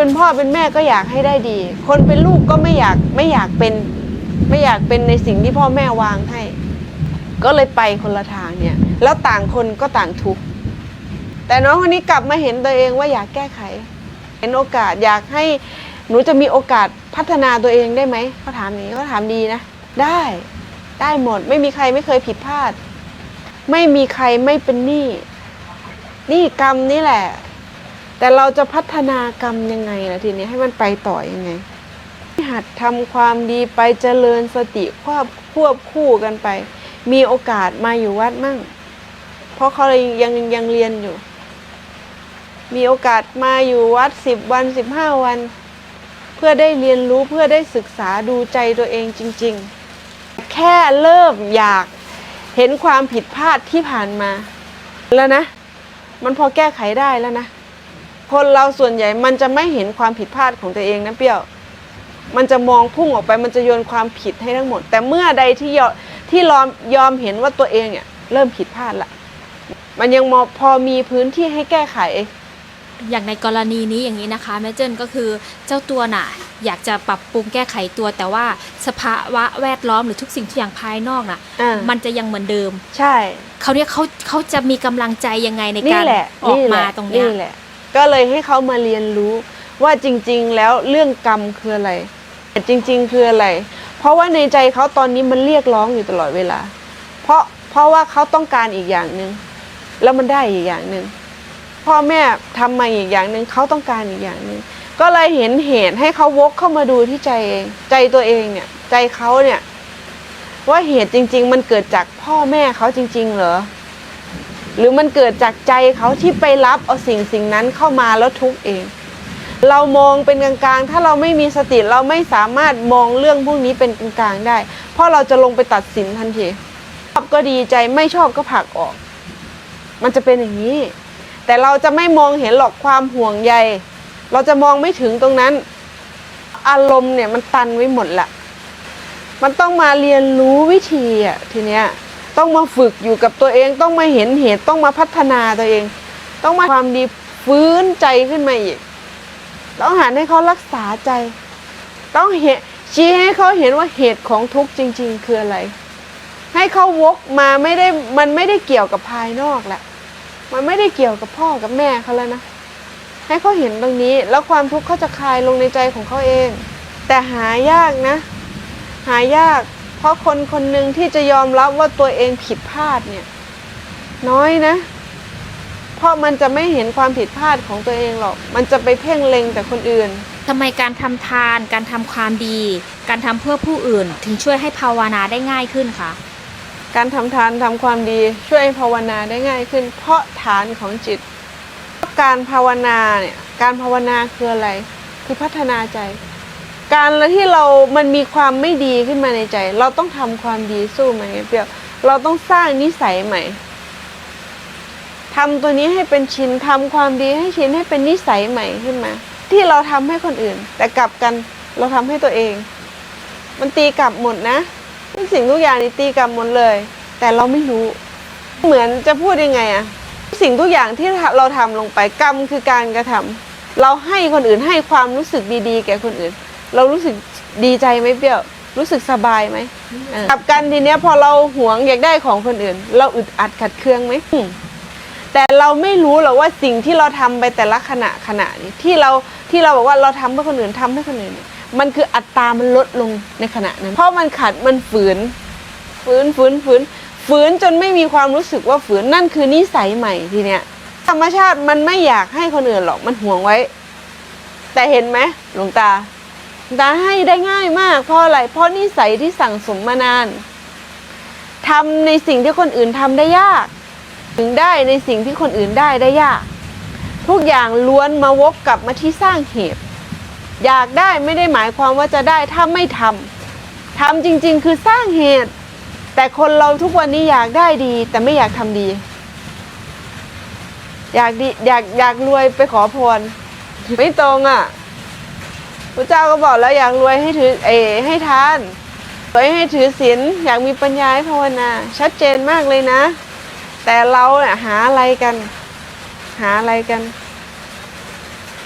เป็นพ่อเป็นแม่ก็อยากให้ได้ดี คนเป็นลูกก็ไม่อยากไม่อยากเป็น ไม่อยากเป็นในสิ่งที่พ่อแม่วางให้ ก็เลยไปคนละทางเนี่ย แล้วต่างคนก็ต่างทุกข์แต่น้องคนนี้กลับมาเห็นตัวเองว่าอยากแก้ไข เห็นโอกาสอยากให้หนูจะมีโอกาสพัฒนาตัวเองได้ไหมเขาถามนี้เขาถามดีนะ ได้ได้หมด ไม่มีใครไม่เคยผิดพลาด ไม่มีใครไม่เป็นหนี้หนี่กรรมนี่แหละ แต่เราจะพัฒนากรรมยังไงล่ะทีนี้ให้มันไปต่อยังไง หัดทำความดีไปเจริญสติควบควบคู่กันไป มีโอกาสมาอยู่วัดมั่ง เพราะเขายังยังเรียนอยู่ มีโอกาสมาอยู่วัดสิบวันสิบห้าวัน เพื่อได้เรียนรู้เพื่อได้ศึกษาดูใจตัวเองจริง ๆ แค่เริ่มอยากเห็นความผิดพลาดที่ผ่านมา แล้วนะ มันพอแก้ไขได้แล้วนะ คนเราส่วนใหญ่มันจะไม่เห็นความผิดพลาดของตัวเองนะเปรี้ยว มันจะมองพุ่งออกไปมันจะโยนความผิดให้ทั้งหมด แต่เมื่อใดที่ยอมที่ยอมยอมเห็นว่าตัวเองเนี่ยเริ่มผิดพลาดละ มันยังมอพอมีพื้นที่ให้แก้ไข อย่างในกรณีนี้อย่างนี้นะคะแม่เจิ้นก็คือเจ้าตัวน่ะอยากจะปรับปรุงแก้ไขตัว แต่ว่าสภาวะแวดล้อมหรือทุกสิ่งทุกอย่างภายนอกน่ะ อ่ามันจะยังเหมือนเดิม ใช่ เขาเนี่ยเขาเขาจะมีกำลังใจยังไงในนี่การแหละออกนี่แหมาละตรงเนี้ย นี่แหละ ก็เลยให้เขามาเรียนรู้ว่าจริง ๆ แล้วเรื่องกรรมคืออะไรจริง ๆ คืออะไร เพราะว่าในใจเขาตอนนี้มันเรียกร้องอยู่ตลอดเวลา เพราะเพราะว่าเขาต้องการอีกอย่างหนึ่งแล้วมันได้อีกอย่างหนึ่งพ่อแม่ทำมาอีกอย่างหนึ่งเขาต้องการอีกอย่างหนึ่งก็เลยเห็นเหตุให้เขาวกเข้ามาดูที่ใจเองใจตัวเองเนี่ยใจเขาเนี่ยว่าเหตุจริง ๆ มันเกิดจากพ่อแม่เขาจริง ๆ เหรอ หรือมันเกิดจากใจเขาที่ไปรับเอาสิ่งสิ่งนั้นเข้ามาแล้วทุกเอง เรามองเป็นกลางๆ ถ้าเราไม่มีสติเราไม่สามารถมองเรื่องพวกนี้เป็นกลางๆได้ เพราะเราจะลงไปตัดสินทันทีชอบก็ดีใจไม่ชอบก็ผลักออก มันจะเป็นอย่างนี้ แต่เราจะไม่มองเห็นหรอกความห่วงใย เราจะมองไม่ถึงตรงนั้น อารมณ์เนี่ยมันตันไว้หมดละมันต้องมาเรียนรู้วิธีอะทีเนี้ย ต้องมาฝึกอยู่กับตัวเองต้องมาเห็นเหตุต้องมาพัฒนาตัวเอง ต้องมาความดีฟื้นใจขึ้นมาอีก ต้องหันให้เขารักษาใจ ต้องเห็นชี้ให้เขาเห็นว่าเหตุของทุกข์จริง ๆ คืออะไร ให้เขาวกมาไม่ได้มันไม่ได้เกี่ยวกับภายนอกแหละมันไม่ได้เกี่ยวกับพ่อกับแม่เขาแล้วนะให้เขาเห็นตรงนี้ แล้วความทุกข์เขาจะคลายลงในใจของเขาเอง แต่หายากนะ หายาก ราะคนคนหนึ่งที่จะยอมรับว่าตัวเองผิดพลาดเนี่ย น้อยนะ เพราะมันจะไม่เห็นความผิดพลาดของตัวเองหรอก มันจะไปเพ่งเล็งแต่คนอื่นทำไมการทำทาน การทำความดี การทำเพื่อผู้อื่น ถึงช่วยให้ภาวนาได้ง่ายขึ้นคะการทำทานทำความดีช่วยให้ภาวนาได้ง่ายขึ้น เพราะฐานของจิต การภาวนาเนี่ย การภาวนาคืออะไร คือพัฒนาใจ การที่เรามันมีความไม่ดีขึ้นมาในใจ เราต้องทำความดีสู้มันไงเปียวเราต้องสร้างนิสัยใหม่ทำตัวนี้ให้เป็นชินทำความดีให้ชินให้เป็นนิสัยใหม่ขึ้นมา ที่เราทำให้คนอื่น แต่กลับกันเราทำให้ตัวเอง มันตีกลับหมดนะทุกสิ่งทุกอย่างนี่ตีกลับหมดเลย แต่เราไม่รู้ เหมือนจะพูดยังไงอะสิ่งทุกอย่างที่เราทำลงไปกรรมคือการกระทำเราให้คนอื่นให้ความรู้สึกดีๆ แก่คนอื่น เรารู้สึกดีใจไหมเปรี้ยว รู้สึกสบายไหมเออกลับกันทีเนี้ยพอเราหวงอยากได้ของคนอื่น เราอึดอัดขัดเคืองไหมอืมแต่เราไม่รู้หรอกว่าสิ่งที่เราทำไปแต่ละขณะขณะนี้ที่เราที่เราบอกว่าเราทำเพื่อคนอื่นทำให้คนอื่นเนี่ยมันคืออัตรามันลดลงในขณะนั้น เพราะมันขัดมันฝืน ฝืนฝืนฝืนฝืนจนไม่มีความรู้สึกว่าฝืนนั่นคือนิสัยใหม่ทีเนี้ยธรรมชาติมันไม่อยากให้คนอื่นหรอกมันห่วงไว้ แต่เห็นไหมหลวงตา หลวงตาให้ได้ง่ายมากเพราะอะไร เพราะนิสัยที่สั่งสมมานานทำในสิ่งที่คนอื่นทำได้ยาก ถึงได้ในสิ่งที่คนอื่นได้ได้ยาก ทุกอย่างล้วนมาวกกลับมาที่สร้างเหตุ อยากได้ไม่ได้หมายความว่าจะได้ถ้าไม่ทำทำจริง ๆ คือสร้างเหตุ แต่คนเราทุกวันนี้อยากได้ดี แต่ไม่อยากทำดี อยากดีอยากอยากรวยไปขอพรไม่ตรงอะ พระเจ้าก็บอกแล้วอยากรวยให้ถือเอให้ทานรวยให้ถือศีลอยากมีปัญญาให้ภาวนา ชัดเจนมากเลยนะ แต่เราเนี่ยหาอะไรกัน หาอะไรกัน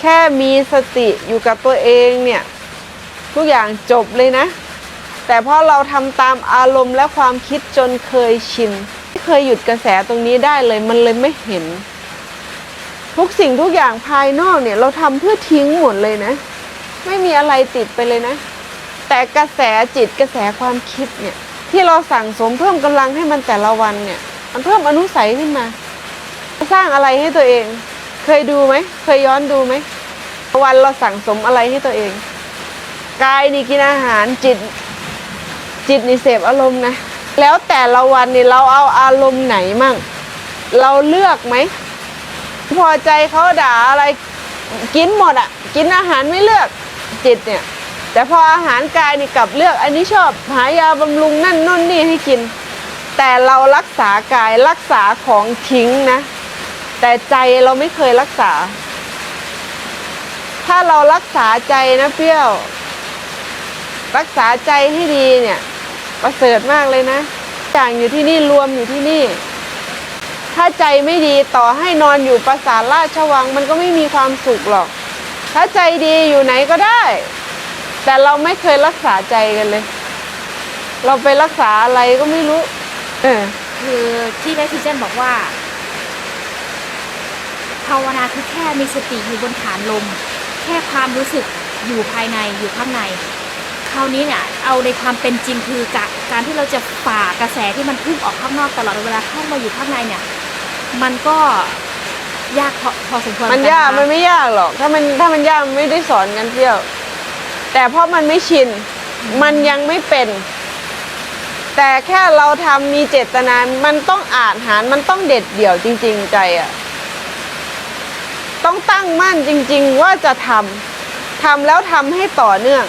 แค่มีสติอยู่กับตัวเองเนี่ย ทุกอย่างจบเลยนะ แต่พราะเราทำตามอารมณ์และความคิดจนเคยชินไม่เคยหยุดกระแสตรงนี้ได้เลยมันเลยไม่เห็น ทุกสิ่งทุกอย่างภายนอกเนี่ย เราทำเพื่อทิ้งหมดเลยนะ ไม่มีอะไรติดไปเลยนะ แต่กระแสจิตกระแสความคิดเนี่ย ที่เราสั่งสมเพิ่มกำลังให้มันแต่ละวันเนี่ย มันเพิ่มอนุสัยขึ้นมา สร้างอะไรให้ตัวเอง เคยดูไหม เคยย้อนดูไหมวันเราสั่งสมอะไรให้ตัวเองกายนี่กินอาหารจิต จิตนี่เสพอารมณ์นะ แล้วแต่ละวันนี่เราเอาอารมณ์ไหนมั่ง เราเลือกไหม พอใจเขาด่าอะไรกินหมดอะ กินอาหารไม่เลือก จิตเนี่ย แต่พออาหารกายนี่กลับเลือก อันนี้ชอบหายาบำรุงนั่นนู่นนี่ให้กิน แต่เรารักษากายรักษาของทิ้งนะ แต่ใจเราไม่เคยรักษา ถ้าเรารักษาใจนะเปรี้ยว รักษาใจให้ดีเนี่ยประเสริฐมากเลยนะอย่างอยู่ที่นี่รวมอยู่ที่นี่ ถ้าใจไม่ดีต่อให้นอนอยู่ปราสาทราชวัง มันก็ไม่มีความสุขหรอก ถ้าใจดีอยู่ไหนก็ได้ แต่เราไม่เคยรักษาใจกันเลย เราไปรักษาอะไรก็ไม่รู้ เออ คือที่แม่คิเจนบอกว่าภาวนาคือแค่มีสติอยู่บนฐานลม แค่ความรู้สึกอยู่ภายในอยู่ข้างใน คราวนี้เนี่ยเอาในความเป็นจริงคือกะการที่เราจะฝ่ากระแสที่มันพุ่งออกข้างนอกตลอดเวลาเข้ามาอยู่ข้างในเนี่ย มันก็ ยากพอพอสมควรมันเหยากกัะคะมันไม่ยากหรอก ถ้ามันถ้ามันยากมันไม่ได้สอนกันเที่ยว แต่เพราะมันไม่ชิน มันยังไม่เป็น แต่แค่เราทำมีเจตนา มันต้องอ่านหารมันต้องเด็ดเดี่ยวจริง ๆ ใจอะต้องตั้งมั่นจริง ๆ ว่าจะทำทำแล้วทำให้ต่อเนื่อง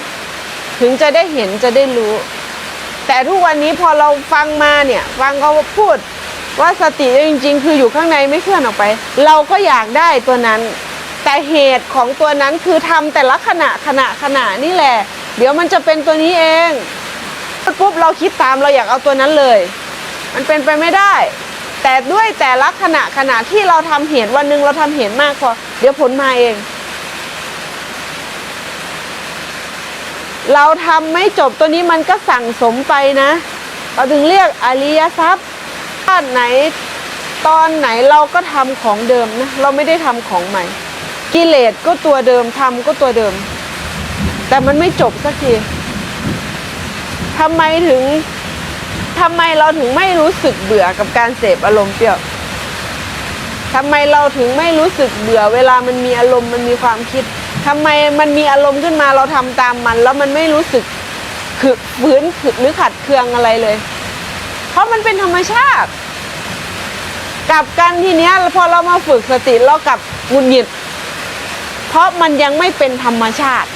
ถึงจะได้เห็นจะได้รู้ แต่ทุกวันนี้พอเราฟังมาเนี่ย ฟังเขาพูด ว่าสติจริง ๆ คืออยู่ข้างในไม่เคลื่อนออกไป เราก็อยากได้ตัวนั้น แต่เหตุของตัวนั้นคือทำแต่ละขณะขณะขณะนี่แหละ เดี๋ยวมันจะเป็นตัวนี้เองปุ๊บเราคิดตามเราอยากเอาตัวนั้นเลย มันเป็นไปไม่ได้ แต่ด้วยแต่ละขณะขณะที่เราทำเหตุวันหนึ่งเราทำเหตุมากพอเดี๋ยวผลมาเองเราทำไม่จบตัวนี้มันก็สั่งสมไปนะ เราถึงเรียกอริยทรัพย์าติไหนตอนไหนเราก็ทำของเดิมนะเราไม่ได้ทำของใหม่ กิเลสก็ตัวเดิมทำก็ตัวเดิม แต่มันไม่จบสักทีทำไมถึงทำไมเราถึงไม่รู้สึกเบื่อกับการเสพอารมณ์เปรี้ยวทำไมเราถึงไม่รู้สึกเบื่อ เวลามันมีอารมณ์มันมีความคิดทำไมมันมีอารมณ์ขึ้นมาเราทำตามมัน แล้วมันไม่รู้สึกคือฝืนหรือขัดเคืองอะไรเลย เพราะมันเป็นธรรมชาติ กลับกันทีเนี้ยพอเรามาฝึกสติเรากลับหงุดหงิด เพราะมันยังไม่เป็นธรรมชาติ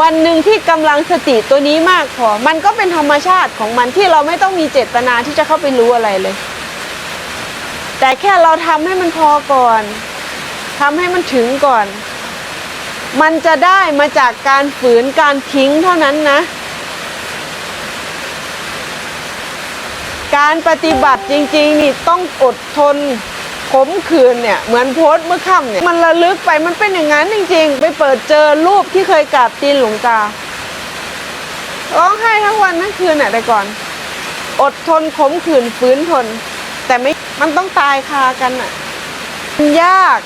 วันหนึ่งที่กำลังสติตัวนี้มากพอมันก็เป็นธรรมชาติของมันที่เราไม่ต้องมีเจตนาที่จะเข้าไปรู้อะไรเลย แต่แค่เราทำให้มันพอก่อนทำให้มันถึงก่อน มันจะได้มาจากการฝืนการทิ้งเท่านั้นนะ การปฏิบัติจริง ๆ นี่ต้องอดทนขมขืนเนี่ยเหมือนโพสเมื่อค่ำเนี่ยมันระลึกไปมันเป็นอย่างนั้นจริง ๆ ไปเปิดเจอรูปที่เคยกราบตีนหลวงตาร้องไห้ทั้งวันทั้งคืนน่ะแต่ก่อน อดทนขมขืนฝืนทน แต่ไม่มันต้องตายคากันน่ะมันยาก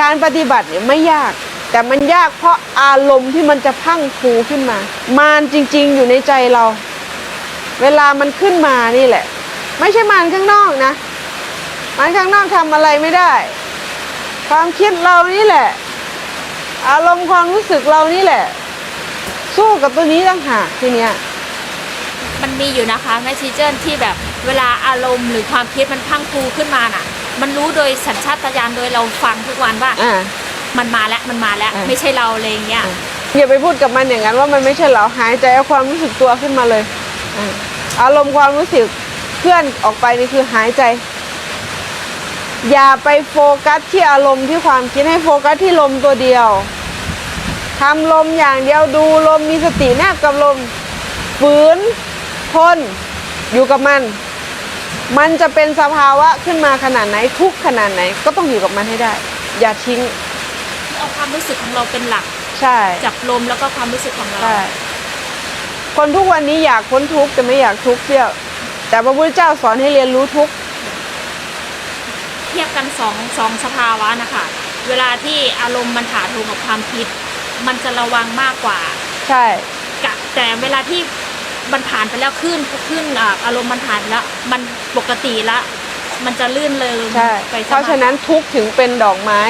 การปฏิบัติเนี่ยไม่ยาก แต่มันยากเพราะอารมณ์ที่มันจะพังพรูขึ้นมา มารจริง ๆ อยู่ในใจเรา เวลามันขึ้นมานี่แหละ ไม่ใช่มารข้างนอกนะมารข้างนอกทำอะไรไม่ได้ ความคิดเรานี่แหละ อารมณ์ความรู้สึกเรานี่แหละ สู้กับตัวนี้ต่างหากทีเนี้ยมันมีอยู่นะคะแม่ชีเจนที่แบบเวลาอารมณ์หรือความคิดมันพรังพรูขึ้นมาน่ะ มันรู้โดยสัญชาตญาณโดยเราฟังทุกวันว่าอ่า มันมาแล้วมันมาแล้วอะ ไม่ใช่เราอะไรอย่างเงี้ย อย่าไปพูดกับมันอย่างนั้นว่ามันไม่ใช่เราหายใจเอาความรู้สึกตัวขึ้นมาเลยอ่า อารมณ์ความรู้สึกเคลื่อนออกไปนี่คือหายใจ อย่าไปโฟกัสที่อารมณ์ที่ความคิดให้โฟกัสที่ลมตัวเดียวทำลมอย่างเดียวดูลมมีสติแนบกับลมฝืนทนอยู่กับมัน มันจะเป็นสภาวะขึ้นมาขนาดไหนทุกข์ขนาดไหนก็ต้องอยู่กับมันให้ได้ อย่าทิ้งอเอาความรู้สึกของเราเป็นหลัก ใช่ จับลมแล้วก็ความรู้สึกของเราใช่ คนทุกวันนี้อยากพ้นทุกข์แต่ไม่อยากทุกข์เที่ยวแต่พระพุทธเจ้าสอนให้เรียนรู้ทุกข์เทียบกันสองสองสภาวะนะคะ เวลาที่อารมณ์มันถาโถมกับความคิด มันจะระวังมากกว่า ใช่กะแต่เวลาที่มันผ่านไปแล้วขึ้นขึ้นอ่าอารมณ์มันผ่านไปแล้ว มันปกติละ มันจะลื่นเลยใช่ไปเพราะฉะนั้นทุกข์ถึงเป็นดอกไม้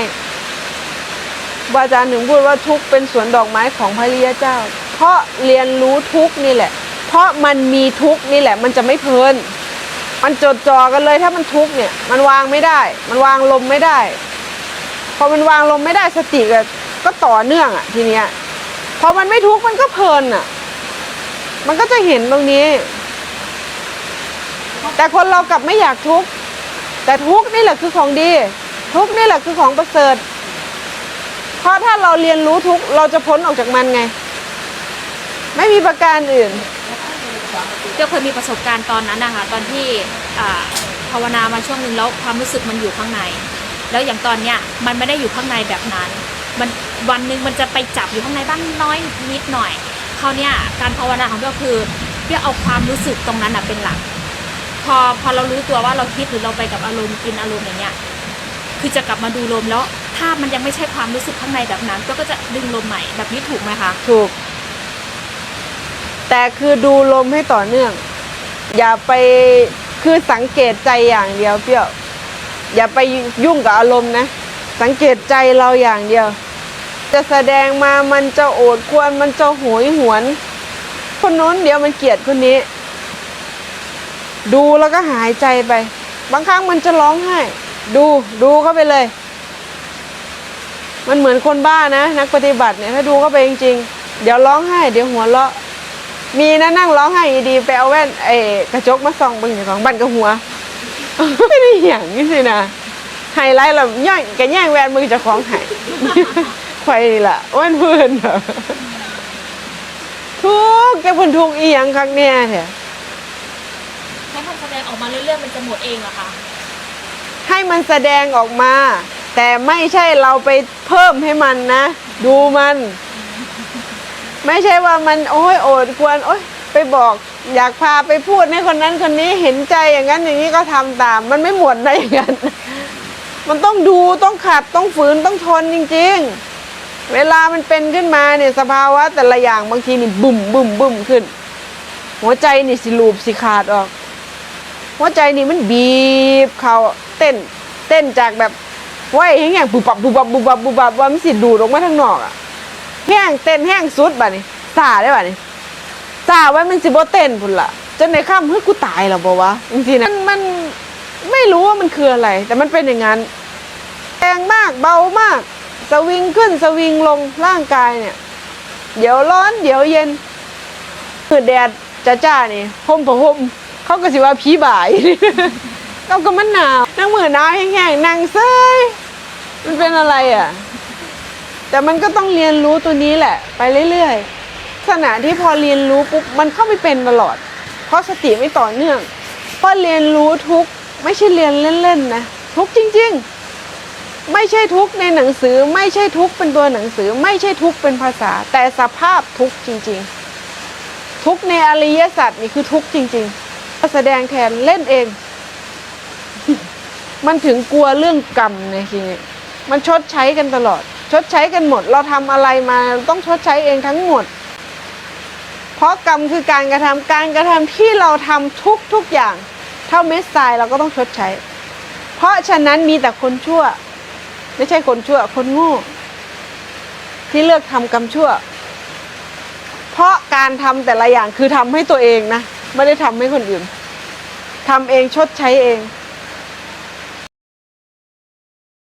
วาจารย์ถึงพูดว่าทุกข์เป็นสวนดอกไม้ของพระริยเจ้า เพราะเรียนรู้ทุกนี่แหละ เพราะมันมีทุกนี่แหละ มันจะไม่เพลิน มันจดจ่อกันเลยถ้ามันทุกเนี่ย มันวางไม่ได้ มันวางลมไม่ได้ พอมันวางลมไม่ได้สติก็ก็ต่อเนื่องอะทีเนี้ย พอมันไม่ทุกมันก็เพลินอะมันก็จะเห็นตรงนี้ แต่คนเรากลับไม่อยากทุกข์ แต่ทุกข์นี่แหละคือของดี ทุกข์นี่แหละคือของประเสริฐ เพราะถ้าเราเรียนรู้ทุกข์เราจะพ้นออกจากมันไง ไม่มีประการอื่น เจ้าเคยมีประสบการณ์ตอนนั้นนะคะตอนที่อ่าภาวนามาช่วงหนึ่งแล้วความรู้สึกมันอยู่ข้างใน แล้วอย่างตอนเนี้ยมันไม่ได้อยู่ข้างในแบบนั้น มันวันหนึ่งมันจะไปจับอยู่ข้างในบ้างน้อยนิดหน่อยคราวเนี้ยการภาวนาของเบี้ยคือเบี้ยเอาความรู้สึกตรงนั้นอะเป็นหลัก พอพอเรารู้ตัวว่าเราคิดหรือเราไปกับอารมณ์กินอารมณ์อย่างเงี้ยคือจะกลับมาดูลมแล้วถ้ามันยังไม่ใช่ความรู้สึกข้างในแบบนั้น ก็จะดึงลมใหม่แบบนี้ถูกไหมคะ ถูก แต่คือดูลมให้ต่อเนื่อง อย่าไปคือสังเกตใจอย่างเดียวเปรี้ยว อย่าไปยุ่งกับอารมณ์นะ สังเกตใจเราอย่างเดียว จะแสดงมามันจะโอดควรมันจะโหยหวน คนโน้นเดี๋ยวมันเกลียดคนนี้ ดูแล้วก็หายใจไป บางครั้งมันจะร้องไห้ ดูดูเข้าไปเลย มันเหมือนคนบ้านะ นักปฏิบัติเนี่ยถ้าดูเข้าไปจริง ๆ เดี๋ยวร้องไห้ เดี๋ยวหัวเราะ มีนะนั่งร้องไห้อยู่ดีไปเอาแว่นไอ้กระจกมาส่องเบึงอย่างของบันกับหัวไม่ได้อย่างนี้สินะไฮไลท์เราย่อยแกแย่งแวนมือเจะของไห้ไฟนี่ล่ะแว่นเพื่อนเหรอทุกข์แกเพิ่นทุกข์อีหยังครั้งเนี่ยเถอะให้มันแสดงออกมาเรื่อยๆมันจะหมดเองเหรอคะให้มันแสดงออกมา แต่ไม่ใช่เราไปเพิ่มให้มันนะ ดูมัน ไม่ใช่ว่ามันโอ้ยโอดควรโอ้ยไปบอก อยากพาไปพูดให้คนนั้นคนนี้เห็นใจอย่างนั้นอย่างนี้ก็ทำตาม มันไม่หมดได้อย่างนั้นมันต้องดูต้องขัดต้องฝืนต้องทนจริง ๆ เวลามันเป็นขึ้นมาเนี่ยสภาวะแต่ละอย่างบางทีนี่บุ่มบุ่มบุ่มขึ้น หัวใจนี่สิลูบสิขาดออก หัวใจนี่มันบีบเขาเต้น เต้นจากแบบไหวแห้งๆบุบบับบุบบับบุบบับบุบบับว่ามันสิดูดออกมาทางนอกอะ แห้งเต้นแห้งสุดบัดนี้ซาได้บัดนี้ซาไว้มันสิบ่เต้นพุ่นละจนในค่ำเฮ้ยกูตายแล้วบ่วะจริงๆนะมันมันไม่รู้ว่ามันคืออะไร แต่มันเป็นอย่างนั้นแรงมากเบามาก สวิงขึ้นสวิงลงร่างกายเนี่ย เดี๋ยวร้อนเดี๋ยวเย็นคือแดดจ้าจ้านี่ห่มผ้าห่มเขาก็สิว่าผีบ่ายเราก็มันหนาวนั่งมือหนาวแห้งๆนั่งเซยมันเป็นอะไรอะ แต่มันก็ต้องเรียนรู้ตัวนี้แหละ ไปเรื่อยๆขณะที่พอเรียนรู้ปุ๊บมันเข้าไปเป็นตลอด เพราะสติไม่ต่อเนื่องเพราะเรียนรู้ทุกไม่ใช่เรียนเล่นๆนะทุกจริง ๆ ไม่ใช่ทุกในหนังสือ ไม่ใช่ทุกเป็นตัวหนังสือ ไม่ใช่ทุกเป็นภาษา แต่สภาพทุกจริง ๆ ทุกในอริยสัจนี่คือทุกจริงๆแสดงแทนเล่นเอง มันถึงกลัวเรื่องกรรมในทีนี้มันชดใช้กันตลอด ชดใช้กันหมด เราทำอะไรมาต้องชดใช้เองทั้งหมด เพราะกรรมคือการกระทำการกระทำที่เราทำทุกทุกอย่าง เท่าเม็ดทรายเราก็ต้องชดใช้ เพราะฉะนั้นมีแต่คนชั่ว ไม่ใช่คนชั่ว คนโง่ที่เลือกทำกรรมชั่ว เพราะการทำแต่ละอย่างคือทำให้ตัวเองนะ ไม่ได้ทำให้คนอื่นทำเองชดใช้เอง